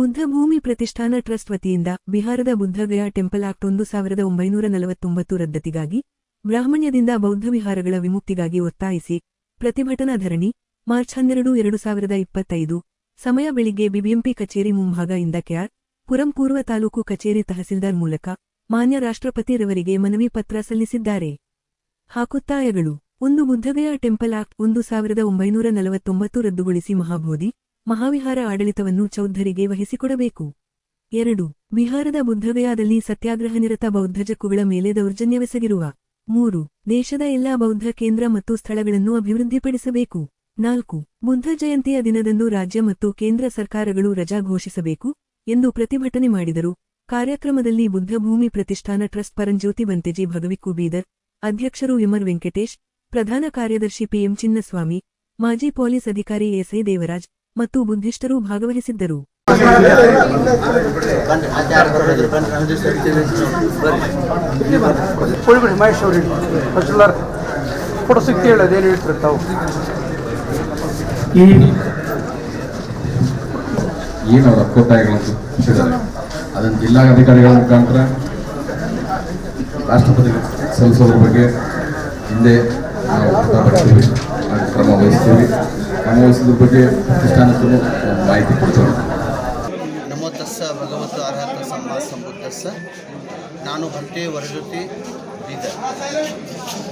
ಬುದ್ಧ ಭೂಮಿ ಪ್ರತಿಷ್ಠಾನ ಟ್ರಸ್ಟ್ ವತಿಯಿಂದ ಬಿಹಾರದ ಬುದ್ಧಗಯಾ ಟೆಂಪಲ್ ಆಕ್ಟ್ ಒಂದು ಸಾವಿರದ ಒಂಬೈನೂರ ನಲವತ್ತೊಂಬತ್ತು ರದ್ದತಿಗಾಗಿ ಬ್ರಾಹ್ಮಣ್ಯದಿಂದ ಬೌದ್ಧ ವಿಹಾರಗಳ ವಿಮುಕ್ತಿಗಾಗಿ ಒತ್ತಾಯಿಸಿ ಪ್ರತಿಭಟನಾ ಧರಣಿ ಮಾರ್ಚ್ ಹನ್ನೆರಡು ಎರಡು ಸಾವಿರದ ಇಪ್ಪತ್ತೈದು ಸಮಯ ಬೆಳಿಗ್ಗೆ ಬಿಬಿಎಂಪಿ ಕಚೇರಿ ಮುಂಭಾಗ ಇಂದ ಕೆಆರ್ ಪುರಂ ಪೂರ್ವ ತಾಲೂಕು ಕಚೇರಿ ತಹಸೀಲ್ದಾರ್ ಮೂಲಕ ಮಾನ್ಯ ರಾಷ್ಟ್ರಪತಿರವರಿಗೆ ಮನವಿ ಪತ್ರ ಸಲ್ಲಿಸಿದ್ದಾರೆ. ಹಾಕುತ್ತಾಯಗಳು. ಒಂದು ಬುದ್ಧಗಯಾ ಟೆಂಪಲ್ ಆಕ್ಟ್ ಒಂದು ಸಾವಿರದ ಒಂಬೈನೂರ ನಲವತ್ತೊಂಬತ್ತು ರದ್ದುಗೊಳಿಸಿ ಮಹಾಬೋಧಿ ಮಹಾವಿಹಾರ ಆಡಳಿತವನ್ನು ಚೌಧರಿಗೆ ವಹಿಸಿಕೊಡಬೇಕು. ಎರಡು, ವಿಹಾರದ ಬುದ್ಧಗಯಾದಲ್ಲಿ ಸತ್ಯಾಗ್ರಹ ನಿರತ ಬೌದ್ಧ ಜಕ್ಕುಗಳ ಮೇಲೆ ದೌರ್ಜನ್ಯವೆಸಗಿರುವ. ಮೂರು, ದೇಶದ ಎಲ್ಲಾ ಬೌದ್ಧ ಕೇಂದ್ರ ಮತ್ತು ಸ್ಥಳಗಳನ್ನು ಅಭಿವೃದ್ಧಿಪಡಿಸಬೇಕು. ನಾಲ್ಕು, ಬುದ್ಧ ಜಯಂತಿಯ ದಿನದಂದು ರಾಜ್ಯ ಮತ್ತು ಕೇಂದ್ರ ಸರ್ಕಾರಗಳು ರಜಾ ಘೋಷಿಸಬೇಕು ಎಂದು ಪ್ರತಿಭಟನೆ ಮಾಡಿದರು. ಕಾರ್ಯಕ್ರಮದಲ್ಲಿ ಬುದ್ಧ ಭೂಮಿ ಪ್ರತಿಷ್ಠಾನ ಟ್ರಸ್ಟ್ ಪರಂಜ್ಯೋತಿ ಬಂತೆಜಿ ಭಗವಿಕ್ಕು ಬೀದರ್ ಅಧ್ಯಕ್ಷರು ವಿಮರ್ ವೆಂಕಟೇಶ್, ಪ್ರಧಾನ ಕಾರ್ಯದರ್ಶಿ ಪಿಎಂ ಚಿನ್ನಸ್ವಾಮಿ, ಮಾಜಿ ಪೊಲೀಸ್ ಅಧಿಕಾರಿ ಎಸ್ಐ ದೇವರಾಜ್ ಮತ್ತು ಬುದ್ಧಿಷ್ಟರು ಭಾಗವಹಿಸಿದ್ದರು. ಏನವರ ಕೊಟ್ಟಿದ್ದಾರೆ ಅದನ್ನು ಜಿಲ್ಲಾಧಿಕಾರಿಗಳ ಮುಖಾಂತರ ರಾಷ್ಟ್ರಪತಿ ಸಲ್ಲಿಸೋದ್ರ ಬಗ್ಗೆ ಹಿಂದೆ ನಾವು ಕ್ರಮ ವಹಿಸ್ತೀವಿ ಕ್ರಮ ವಹಿಸೋದ್ರ ಬಗ್ಗೆ ಪ್ರತಿಷ್ಠಾನಕ್ಕೂ ಮಾಹಿತಿ ಕೊಡ್ತಾರೆ ಭಗವತ್ತು ಅರ್ಹತ ಸಂಬುದ್ಧಸ್ಸ ನಾನು ಭಕ್ತಿ ವರಜೊತಿ ಬೀದರ್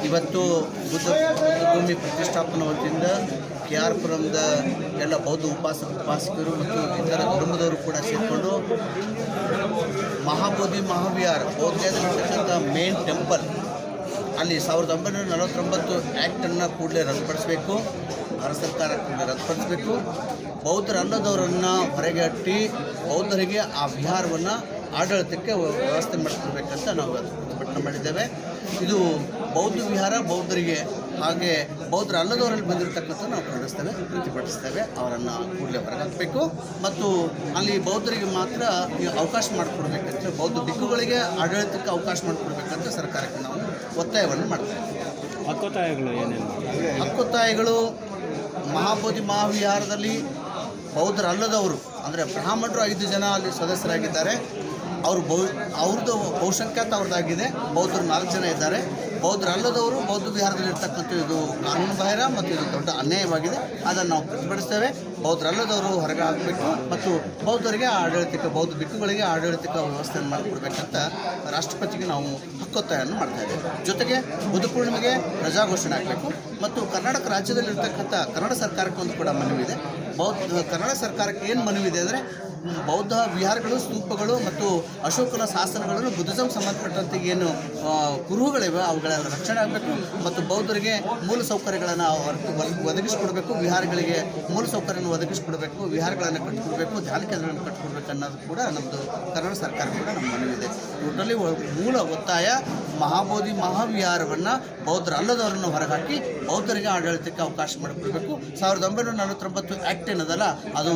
ಇವತ್ತು ಬುದ್ಧ ಬುದ್ಧಭೂಮಿ ಪ್ರತಿಷ್ಠಾಪನಾ ವತಿಯಿಂದ ಕೆ ಆರ್ ಪುರಂದ ಎಲ್ಲ ಬೌದ್ಧ ಉಪಾಸಕ ಉಪಾಸಕರು ಮತ್ತು ಇತರ ಧರ್ಮದವರು ಕೂಡ ಸೇರಿಕೊಂಡು ಮಹಾಬೋಧಿ ಮಹಾವಿಹಾರ ಬೌದ್ಧದಲ್ಲಿರ್ತಕ್ಕಂಥ ಮೇನ್ ಟೆಂಪಲ್ ಅಲ್ಲಿ ಸಾವಿರದ ಒಂಬೈನೂರ ನಲವತ್ತೊಂಬತ್ತು ಆ್ಯಕ್ಟನ್ನು ಕೂಡಲೇ ರದ್ದುಪಡಿಸಬೇಕು. ಭಾರತ ಸರ್ಕಾರ ರದ್ದುಪಡಿಸಬೇಕು ಬೌದ್ಧರಲ್ಲದವರನ್ನು ಹೊರಗಟ್ಟಿ ಬೌದ್ಧರಿಗೆ ಆ ವಿಹಾರವನ್ನು ಆಡಳಿತಕ್ಕೆ ವ್ಯವಸ್ಥೆ ಮಾಡಿಕೊಡ್ಬೇಕಂತ ನಾವು ಪ್ರತಿಭಟನೆ ಮಾಡಿದ್ದೇವೆ. ಇದು ಬೌದ್ಧ ವಿಹಾರ ಬೌದ್ಧರಿಗೆ ಹಾಗೆ ಬೌದ್ಧರ ಅಲ್ಲದವರಲ್ಲಿ ಬಂದಿರತಕ್ಕಂಥ ನಾವು ಖಂಡಿಸ್ತೇವೆ ಪ್ರತಿಭಟಿಸ್ತೇವೆ ಅವರನ್ನು ಕೂಡಲೇ ಹೊರಗಾಕಬೇಕು. ಮತ್ತು ಅಲ್ಲಿ ಬೌದ್ಧರಿಗೆ ಮಾತ್ರ ಅವಕಾಶ ಮಾಡಿಕೊಡ್ಬೇಕಂತ ಬೌದ್ಧ ದಿಕ್ಕುಗಳಿಗೆ ಆಡಳಿತಕ್ಕೆ ಅವಕಾಶ ಮಾಡಿಕೊಡ್ಬೇಕಂತ ಸರ್ಕಾರಕ್ಕೆ ನಾವು ಒತ್ತಾಯವನ್ನು ಮಾಡ್ತೇವೆ. ಹಕ್ಕೊತ್ತಾಯಗಳು ಏನೇನು? ಹಕ್ಕೊತ್ತಾಯಗಳು ಮಹಾಬೋಧಿ ಮಹಾವಿಹಾರದಲ್ಲಿ ಬೌದ್ಧರಲ್ಲದವರು, ಅಂದರೆ ಬ್ರಾಹ್ಮಣರು ಐದು ಜನ ಅಲ್ಲಿ ಸದಸ್ಯರಾಗಿದ್ದಾರೆ. ಅವರು ಬೌ ಅವ್ರದ್ದು ಬಹುಸಂಖ್ಯಾತ ಅವ್ರದ್ದಾಗಿದೆ ಬೌದ್ಧರು ನಾಲ್ಕು ಜನ ಇದ್ದಾರೆ. ಬೌದ್ಧರಲ್ಲದವರು ಬೌದ್ಧ ವಿಹಾರದಲ್ಲಿರ್ತಕ್ಕಂಥ ಇದು ಕಾನೂನು ಬಾಹಿರ ಮತ್ತು ಇದು ದೊಡ್ಡ ಅನ್ಯಾಯವಾಗಿದೆ. ಅದನ್ನು ನಾವು ಪ್ರತಿಭಟಿಸ್ತೇವೆ. ಬೌದ್ಧರಲ್ಲದವರು ಹೊರಗೆ ಹಾಕಬೇಕು ಮತ್ತು ಬೌದ್ಧರಿಗೆ ಆಡಳಿತಕ್ಕೆ, ಬೌದ್ಧ ಬಿಕ್ಕುಗಳಿಗೆ ಆಡಳಿತಕ್ಕ ವ್ಯವಸ್ಥೆಯನ್ನು ಮಾಡಿಕೊಡ್ಬೇಕಂತ ರಾಷ್ಟ್ರಪತಿಗೆ ನಾವು ಹಕ್ಕೊತ್ತಾಯವನ್ನು ಮಾಡ್ತಾ ಇದ್ದೇವೆ. ಜೊತೆಗೆ ಬುದ್ಧ ಪೂರ್ಣಿಮೆಗೆ ರಜಾ ಘೋಷಣೆ ಆಗಬೇಕು ಮತ್ತು ಕರ್ನಾಟಕ ರಾಜ್ಯದಲ್ಲಿರ್ತಕ್ಕಂಥ ಕನ್ನಡ ಸರ್ಕಾರಕ್ಕೊಂದು ಕೂಡ ಮನವಿದೆ ಬೌದ್ಧ, ಕನ್ನಡ ಸರ್ಕಾರಕ್ಕೆ ಏನು ಮನವಿದೆ ಅಂದರೆ ಬೌದ್ಧ ವಿಹಾರಗಳು, ಸ್ತೂಪಗಳು ಮತ್ತು ಅಶೋಕನ ಶಾಸನಗಳನ್ನು ಬುದ್ಧಿಸಮ್ ಸಂಬಂಧಪಟ್ಟಂತೆ ಏನು ಕುರುಹುಗಳಿವೆ, ಅವುಗಳ ರಕ್ಷಣೆ ಆಗಬೇಕು ಮತ್ತು ಬೌದ್ಧರಿಗೆ ಮೂಲ ಸೌಕರ್ಯಗಳನ್ನು ಒದಗಿಸಿಕೊಡ್ಬೇಕು, ವಿಹಾರಗಳಿಗೆ ಮೂಲ ಸೌಕರ್ಯವನ್ನು ಒದಗಿಸಿಕೊಡ್ಬೇಕು, ವಿಹಾರಗಳನ್ನು ಕಟ್ಟಿಕೊಡ್ಬೇಕು, ಧ್ಯಾನ ಕೇಂದ್ರಗಳನ್ನು ಕಟ್ಟಿಕೊಡ್ಬೇಕು ಅನ್ನೋದು ಕೂಡ ನಮ್ಮದು ಕರ್ನಾಟಕ ಸರ್ಕಾರ ಕೂಡ ನಮ್ಮ ಮನವಿದೆ. ಟೋಟಲಿ ಮೂಲ ಒತ್ತಾಯ ಮಹಾಬೋಧಿ ಮಹಾವಿಹಾರವನ್ನು ಬೌದ್ಧರು ಅಲ್ಲದವರನ್ನು ಹೊರಹಾಕಿ ಬೌದ್ಧರಿಗೆ ಆಡಳಿತಕ್ಕೆ ಅವಕಾಶ ಮಾಡಿಕೊಡಬೇಕು. ಸಾವಿರದ ಒಂಬೈನೂರ ನಲವತ್ತೊಂಬತ್ತು ಆ್ಯಕ್ಟ್ ಏನದಲ್ಲ, ಅದು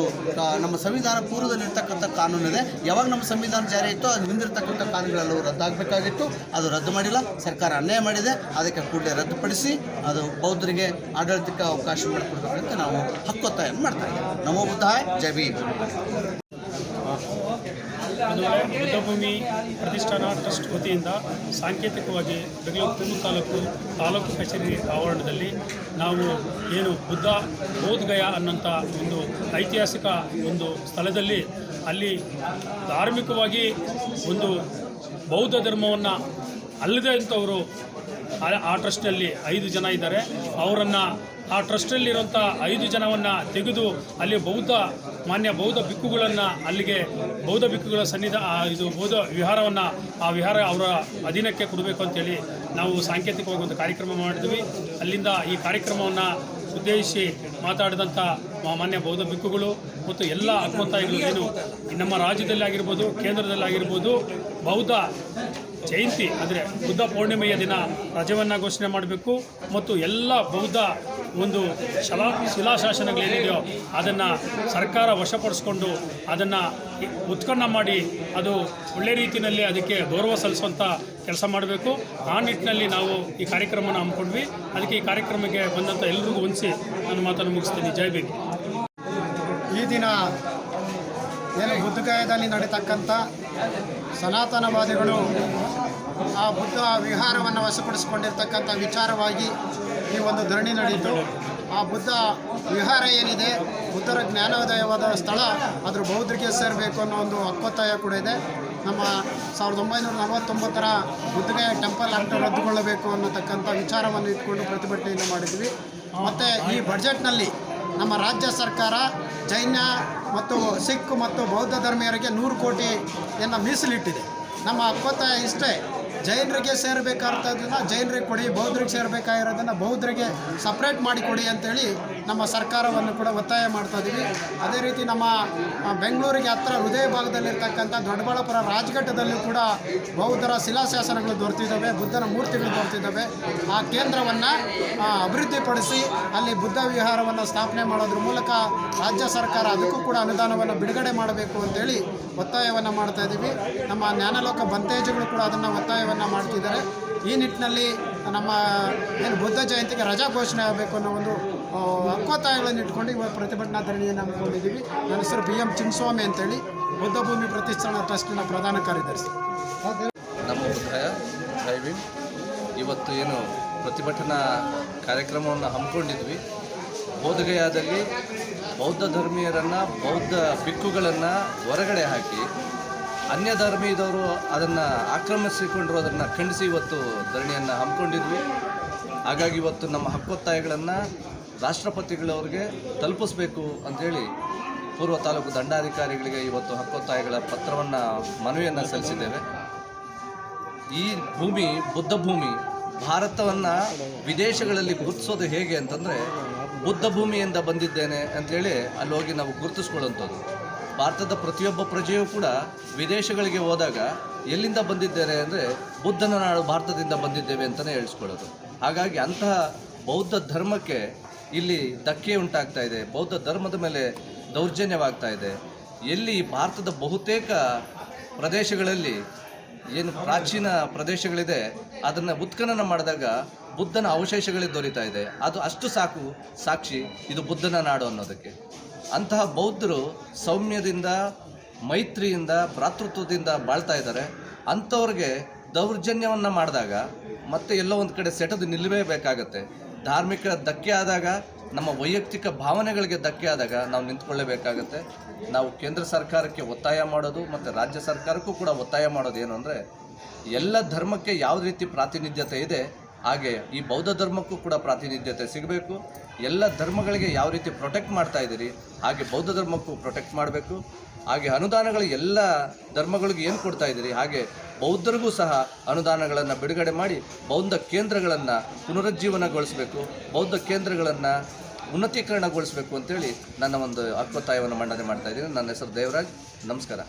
ನಮ್ಮ ಸಂವಿಧಾನ ಪೂರ್ವದಲ್ಲಿರ್ತಕ್ಕಂಥ ಕಾನೂನು ಇದೆ ಯಾವಾಗ ನಮ್ಮ ಸಂವಿಧಾನ ಜಾರಿ ಆಯಿತು ಅದು ಹಿಂದಿರ್ತಕ್ಕಂಥ ಕಾನೂನುಗಳೆಲ್ಲವೂ ರದ್ದಾಗಬೇಕಾಗಿತ್ತು. ಅದು ರದ್ದು ಮಾಡಿಲ್ಲ. ಸರ್ಕಾರ ಅನ್ಯಾಯ ಮಾಡಿದೆ. ಅದಕ್ಕೆ ಕೂಡಲೇ ರದ್ದುಪಡಿಸಿ, ಅದು ಬೌದ್ಧರಿಗೆ ಆಡಳಿತಕ್ಕೆ ಅವಕಾಶ ಮಾಡಿಕೊಡ್ಬೇಕಂತ ನಾವು ಹಕ್ಕೊತ್ತಾಯನ್ನು ಮಾಡ್ತಾ ಇದ್ದೀವಿ. ನಮೋ ಬುದ್ಧಾಯ್, ಜೈ ಬುದ್ಧಭೂಮಿ ಪ್ರತಿಷ್ಠಾನ ಟ್ರಸ್ಟ್ ವತಿಯಿಂದ ಸಾಂಕೇತಿಕವಾಗಿ ಬೆಂಗಳೂರು ತುಮಕೂರು ತಾಲೂಕು ತಾಲೂಕು ಕಚೇರಿ ಆವರಣದಲ್ಲಿ ನಾವು ಏನು ಬುದ್ಧ ಬೋಧ್ಗಯ ಅನ್ನೋಂಥ ಒಂದು ಐತಿಹಾಸಿಕ ಒಂದು ಸ್ಥಳದಲ್ಲಿ ಅಲ್ಲಿ ಧಾರ್ಮಿಕವಾಗಿ ಒಂದು ಬೌದ್ಧ ಧರ್ಮವನ್ನು ಅಲ್ಲದೆ ಅಂಥವರು ಆ ಟ್ರಸ್ಟ್ನಲ್ಲಿ ಐದು ಜನ ಇದ್ದಾರೆ. ಅವರನ್ನು ಆ ಟ್ರಸ್ಟಲ್ಲಿರುವಂಥ ಐದು ಜನವನ್ನು ತೆಗೆದು ಅಲ್ಲಿ ಬೌದ್ಧ ಮಾನ್ಯ ಬೌದ್ಧ ಬಿಕ್ಕುಗಳನ್ನು ಅಲ್ಲಿಗೆ ಬೌದ್ಧ ಬಿಕ್ಕುಗಳ ಸನ್ನಿಧ ಇದು ಬೌದ್ಧ ವಿಹಾರವನ್ನು ಆ ವಿಹಾರ ಅವರ ಅಧೀನಕ್ಕೆ ಕೊಡಬೇಕು ಅಂತೇಳಿ ನಾವು ಸಾಂಕೇತಿಕವಾಗಿ ಒಂದು ಕಾರ್ಯಕ್ರಮ ಮಾಡಿದ್ವಿ. ಅಲ್ಲಿಂದ ಈ ಕಾರ್ಯಕ್ರಮವನ್ನು ಉದ್ದೇಶಿಸಿ ಮಾತಾಡಿದಂಥ ಮಾನ್ಯ ಬೌದ್ಧ ಬಿಕ್ಕುಗಳು ಮತ್ತು ಎಲ್ಲ ಆತ್ಮತಾಯಿಗಳು ಏನು ನಮ್ಮ ರಾಜ್ಯದಲ್ಲಿ ಆಗಿರ್ಬೋದು ಕೇಂದ್ರದಲ್ಲಿ ಆಗಿರ್ಬೋದು ಬೌದ್ಧ ಜಯಂತಿ ಅಂದರೆ ಬುದ್ಧ ಪೌರ್ಣಿಮೆಯ ದಿನ ರಜವನ್ನು ಘೋಷಣೆ ಮಾಡಬೇಕು ಮತ್ತು ಎಲ್ಲ ಬೌದ್ಧ ಒಂದು ಶಲಾ ಶಿಲಾಶಾಸನಗಳೇನಿದೆಯೋ ಅದನ್ನು ಸರ್ಕಾರ ವಶಪಡಿಸ್ಕೊಂಡು ಅದನ್ನು ಉತ್ಖನ್ನ ಮಾಡಿ ಅದು ಒಳ್ಳೆ ರೀತಿಯಲ್ಲಿ ಅದಕ್ಕೆ ಗೌರವ ಸಲ್ಲಿಸುವಂಥ ಕೆಲಸ ಮಾಡಬೇಕು. ಆ ನಿಟ್ಟಿನಲ್ಲಿ ನಾವು ಈ ಕಾರ್ಯಕ್ರಮನ ಹಮ್ಮಿಕೊಂಡ್ವಿ. ಅದಕ್ಕೆ ಈ ಕಾರ್ಯಕ್ರಮಕ್ಕೆ ಬಂದಂಥ ಎಲ್ರಿಗೂ ಹೊಂದಿಸಿ ನನ್ನ ಮಾತನ್ನು ಮುಗಿಸ್ತೀನಿ. ಜೈ ಬಿ ಈ ದಿನ ಏನು ಬುದ್ಧಗಾಯದಲ್ಲಿ ನಡೀತಕ್ಕಂಥ ಸನಾತನವಾದಿಗಳು ಆ ಬುದ್ಧ ವಿಹಾರವನ್ನು ವಶಪಡಿಸಿಕೊಂಡಿರ್ತಕ್ಕಂಥ ವಿಚಾರವಾಗಿ ಈ ಒಂದು ಧರಣಿ ನಡೆಯಿತು. ಆ ಬುದ್ಧ ವಿಹಾರ ಏನಿದೆ? ಬುದ್ಧರ ಜ್ಞಾನೋದಯವಾದ ಸ್ಥಳ ಅದರ ಬೌದ್ಧರಿಗೆ ಸೇರಬೇಕು ಅನ್ನೋ ಒಂದು ಹಕ್ಕೊತ್ತಾಯ ಕೂಡ ಇದೆ. ನಮ್ಮ ಸಾವಿರದ ಒಂಬೈನೂರ ನಲವತ್ತೊಂಬತ್ತರ ಬುದ್ಧಗಯ ಟೆಂಪಲ್ ಆಕ್ಟ್ ರದ್ದುಗೊಳ್ಳಬೇಕು ಅನ್ನತಕ್ಕಂಥ ವಿಚಾರವನ್ನು ಇಟ್ಕೊಂಡು ಪ್ರತಿಭಟನೆಯನ್ನು ಮಾಡಿದ್ವಿ. ಮತ್ತು ಈ ಬಡ್ಜೆಟ್ನಲ್ಲಿ ನಮ್ಮ ರಾಜ್ಯ ಸರ್ಕಾರ, ಜೈನ ಮತ್ತು ಸಿಖ್ ಮತ್ತು ಬೌದ್ಧ ಧರ್ಮೀಯರಿಗೆ ನೂರು ಕೋಟಿಯನ್ನು ಮೀಸಲಿಟ್ಟಿದೆ. ನಮ್ಮ ಒಪ್ಪತ್ತಾಯ ಇಷ್ಟೇ, ಜೈನರಿಗೆ ಸೇರಬೇಕಾದಂಥದ್ದನ್ನು ಜೈನರಿಗೆ ಕೊಡಿ, ಬೌದ್ಧರಿಗೆ ಸೇರಬೇಕಾಗಿರೋದನ್ನು ಬೌದ್ಧರಿಗೆ ಸಪ್ರೇಟ್ ಮಾಡಿ ಕೊಡಿ ಅಂತೇಳಿ ನಮ್ಮ ಸರ್ಕಾರವನ್ನು ಕೂಡ ಒತ್ತಾಯ ಮಾಡ್ತಾ ಇದ್ದೀವಿ ಅದೇ ರೀತಿ ನಮ್ಮ ಬೆಂಗಳೂರಿಗೆ ಹತ್ತಿರ ಹೃದಯ ಭಾಗದಲ್ಲಿರ್ತಕ್ಕಂಥ ದೊಡ್ಡಬಳ್ಳಾಪುರ ರಾಜಘಟ್ಟದಲ್ಲೂ ಕೂಡ ಬೌದ್ಧರ ಶಿಲಾಶಾಸನಗಳು ದೊರೆತಿದ್ದಾವೆ, ಬುದ್ಧನ ಮೂರ್ತಿಗಳು ದೊರೆತಿದ್ದಾವೆ. ಆ ಕೇಂದ್ರವನ್ನು ಅಭಿವೃದ್ಧಿಪಡಿಸಿ ಅಲ್ಲಿ ಬುದ್ಧ ವಿಹಾರವನ್ನು ಸ್ಥಾಪನೆ ಮಾಡೋದ್ರ ಮೂಲಕ ರಾಜ್ಯ ಸರ್ಕಾರ ಅದಕ್ಕೂ ಕೂಡ ಅನುದಾನವನ್ನು ಬಿಡುಗಡೆ ಮಾಡಬೇಕು ಅಂತೇಳಿ ಒತ್ತಾಯವನ್ನು ಮಾಡ್ತಾ ಇದ್ದೀವಿ ನಮ್ಮ ಜ್ಞಾನಲೋಕ ಬಂತೇಜುಗಳು ಕೂಡ ಅದನ್ನು ಒತ್ತಾಯವನ್ನು ಮಾಡ್ತಿದ್ದಾರೆ. ಈ ನಿಟ್ಟಿನಲ್ಲಿ ನಮ್ಮ, ಏನು ಬುದ್ಧ ಜಯಂತಿಗೆ ರಜಾ ಘೋಷಣೆ ಆಗಬೇಕು ಅನ್ನೋ ಒಂದು ಹಕ್ಕೊತ್ತಾಯಗಳನ್ನು ಇಟ್ಕೊಂಡು ಇವತ್ತು ಪ್ರತಿಭಟನಾ ಧರಣಿಯನ್ನು ಹಮ್ಮಿಕೊಂಡಿದ್ದೀವಿ ನನ್ನ ಹೆಸರು ಬಿ ಎಂ ಚಿನ್ಸ್ವಾಮಿ ಅಂತೇಳಿ ಬುದ್ಧ ಭೂಮಿ ಪ್ರತಿಷ್ಠಾನ ಟ್ರಸ್ಟಿನ ಪ್ರಧಾನ ಕಾರ್ಯದರ್ಶಿ. ನಮ್ಮ ಬುದ್ಧಾಯ ಜೈವಿನ್ ಇವತ್ತು ಏನು ಪ್ರತಿಭಟನಾ ಕಾರ್ಯಕ್ರಮವನ್ನು ಹಮ್ಮಿಕೊಂಡಿದ್ವಿ. ಬೋಧಗಯಾದಲ್ಲಿ ಬೌದ್ಧ ಧರ್ಮೀಯರನ್ನು, ಬೌದ್ಧ ಭಿಕ್ಕುಗಳನ್ನು ಹೊರಗಡೆ ಹಾಕಿ ಅನ್ಯ ಧರ್ಮೀಯದವರು ಅದನ್ನು ಆಕ್ರಮಿಸಿಕೊಂಡಿರೋದನ್ನು ಖಂಡಿಸಿ ಇವತ್ತು ಧರಣಿಯನ್ನು ಹಮ್ಮಿಕೊಂಡಿದ್ವಿ. ಹಾಗಾಗಿ ಇವತ್ತು ನಮ್ಮ ಹಕ್ಕೊತ್ತಾಯಗಳನ್ನು ರಾಷ್ಟ್ರಪತಿಗಳವ್ರಿಗೆ ತಲುಪಿಸ್ಬೇಕು ಅಂಥೇಳಿ ಪೂರ್ವ ತಾಲೂಕು ದಂಡಾಧಿಕಾರಿಗಳಿಗೆ ಇವತ್ತು ಹಕ್ಕೊತ್ತಾಯಗಳ ಪತ್ರವನ್ನು ಮನವಿಯನ್ನು ಸಲ್ಲಿಸಿದ್ದೇವೆ. ಈ ಭೂಮಿ, ಬುದ್ಧ ಭೂಮಿ, ಭಾರತವನ್ನು ವಿದೇಶಗಳಲ್ಲಿ ಗುರುತಿಸೋದು ಹೇಗೆ ಅಂತಂದರೆ ಬುದ್ಧ ಭೂಮಿಯಿಂದ ಬಂದಿದ್ದೇನೆ ಅಂಥೇಳಿ ಅಲ್ಲಿ ಹೋಗಿ ನಾವು ಗುರುತಿಸ್ಕೊಳ್ಳೋಂಥದ್ದು ಭಾರತದ ಪ್ರತಿಯೊಬ್ಬ ಪ್ರಜೆಯೂ ಕೂಡ ವಿದೇಶಗಳಿಗೆ ಹೋದಾಗ ಎಲ್ಲಿಂದ ಬಂದಿದ್ದಾರೆ ಅಂದರೆ ಬುದ್ಧನ ನಾಡು ಭಾರತದಿಂದ ಬಂದಿದ್ದೇವೆ ಅಂತಲೇ ಹೇಳಿಸ್ಕೊಳ್ಳೋದು. ಹಾಗಾಗಿ ಅಂತಹ ಬೌದ್ಧ ಧರ್ಮಕ್ಕೆ ಇಲ್ಲಿ ಧಕ್ಕೆ ಉಂಟಾಗ್ತಾ ಇದೆ. ಬೌದ್ಧ ಧರ್ಮದ ಮೇಲೆ ದೌರ್ಜನ್ಯವಾಗ್ತಾ ಇದೆ. ಎಲ್ಲಿ ಭಾರತದ ಬಹುತೇಕ ಪ್ರದೇಶಗಳಲ್ಲಿ ಏನು ಪ್ರಾಚೀನ ಪ್ರದೇಶಗಳಿದೆ, ಅದನ್ನು ಉತ್ಖನನ ಮಾಡಿದಾಗ ಬುದ್ಧನ ಅವಶೇಷಗಳೇ ದೊರೀತಾ ಇದೆ. ಅದು ಅಷ್ಟು ಸಾಕು, ಸಾಕ್ಷಿ ಇದು ಬುದ್ಧನ ನಾಡು ಅನ್ನೋದಕ್ಕೆ. ಅಂತಹ ಬೌದ್ಧರು ಸೌಮ್ಯದಿಂದ, ಮೈತ್ರಿಯಿಂದ, ಭ್ರಾತೃತ್ವದಿಂದ ಬಾಳ್ತಾ ಇದ್ದಾರೆ. ಅಂಥವ್ರಿಗೆ ದೌರ್ಜನ್ಯವನ್ನು ಮಾಡಿದಾಗ ಮತ್ತೆ ಎಲ್ಲೋ ಒಂದು ಕಡೆ ಸೆಟದು ನಿಲ್ಲಬೇಕಾಗತ್ತೆ ಧಾರ್ಮಿಕ ಧಕ್ಕೆ ಆದಾಗ, ನಮ್ಮ ವೈಯಕ್ತಿಕ ಭಾವನೆಗಳಿಗೆ ಧಕ್ಕೆ ಆದಾಗ ನಾವು ನಿಂತ್ಕೊಳ್ಳೇಬೇಕಾಗತ್ತೆ. ನಾವು ಕೇಂದ್ರ ಸರ್ಕಾರಕ್ಕೆ ಒತ್ತಾಯ ಮಾಡೋದು ಮತ್ತು ರಾಜ್ಯ ಸರ್ಕಾರಕ್ಕೂ ಕೂಡ ಒತ್ತಾಯ ಮಾಡೋದು ಏನು ಅಂದರೆ, ಎಲ್ಲ ಧರ್ಮಕ್ಕೆ ಯಾವ ರೀತಿ ಪ್ರಾತಿನಿಧ್ಯತೆ ಇದೆ ಹಾಗೆ ಈ ಬೌದ್ಧ ಧರ್ಮಕ್ಕೂ ಕೂಡ ಪ್ರಾತಿನಿಧ್ಯತೆ ಸಿಗಬೇಕು. ಎಲ್ಲ ಧರ್ಮಗಳಿಗೆ ಯಾವ ರೀತಿ ಪ್ರೊಟೆಕ್ಟ್ ಮಾಡ್ತಾ ಇದ್ದೀರಿ, ಹಾಗೆ ಬೌದ್ಧ ಧರ್ಮಕ್ಕೂ ಪ್ರೊಟೆಕ್ಟ್ ಮಾಡಬೇಕು. ಹಾಗೆ ಅನುದಾನಗಳು ಎಲ್ಲ ಧರ್ಮಗಳಿಗೆ ಏನು ಕೊಡ್ತಾ ಇದ್ದೀರಿ, ಹಾಗೆ ಬೌದ್ಧರಿಗೂ ಸಹ ಅನುದಾನಗಳನ್ನು ಬಿಡುಗಡೆ ಮಾಡಿ ಬೌದ್ಧ ಕೇಂದ್ರಗಳನ್ನು ಪುನರುಜ್ಜೀವನಗೊಳಿಸಬೇಕು, ಬೌದ್ಧ ಕೇಂದ್ರಗಳನ್ನು ಉನ್ನತೀಕರಣಗೊಳಿಸಬೇಕು ಅಂತೇಳಿ ನನ್ನ ಒಂದು ಹಕ್ಕೊತ್ತಾಯವನ್ನು ಮಂಡನೆ ಮಾಡ್ತಾ ಇದ್ದೀನಿ. ನನ್ನ ಹೆಸರು ದೇವರಾಜ್. ನಮಸ್ಕಾರ.